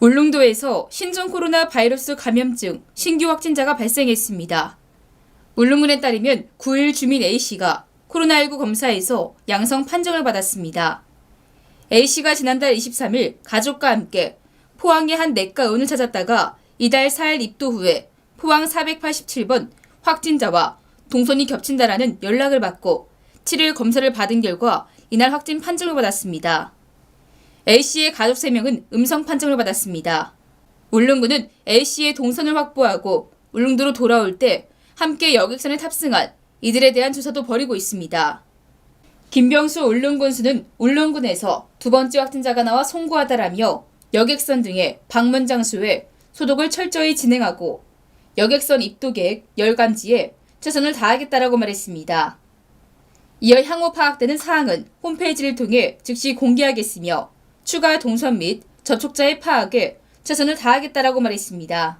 울릉도에서 신종 코로나 바이러스 감염증 신규 확진자가 발생했습니다. 울릉군에 따르면 9일 주민 A씨가 코로나19 검사에서 양성 판정을 받았습니다. A씨가 지난달 23일 가족과 함께 포항의 한 내과 의원을 찾았다가 이달 4일 입도 후에 포항 487번 확진자와 동선이 겹친다라는 연락을 받고 7일 검사를 받은 결과 이날 확진 판정을 받았습니다. A씨의 가족 3명은 음성 판정을 받았습니다. 울릉군은 A씨의 동선을 확보하고 울릉도로 돌아올 때 함께 여객선에 탑승한 이들에 대한 조사도 벌이고 있습니다. 김병수 울릉군수는 울릉군에서 두 번째 확진자가 나와 송구하다라며 여객선 등의 방문 장소에 소독을 철저히 진행하고 여객선 입도 계획 열감지에 최선을 다하겠다라고 말했습니다. 이어 향후 파악되는 사항은 홈페이지를 통해 즉시 공개하겠으며 추가 동선 및 접촉자의 파악에 최선을 다하겠다라고 말했습니다.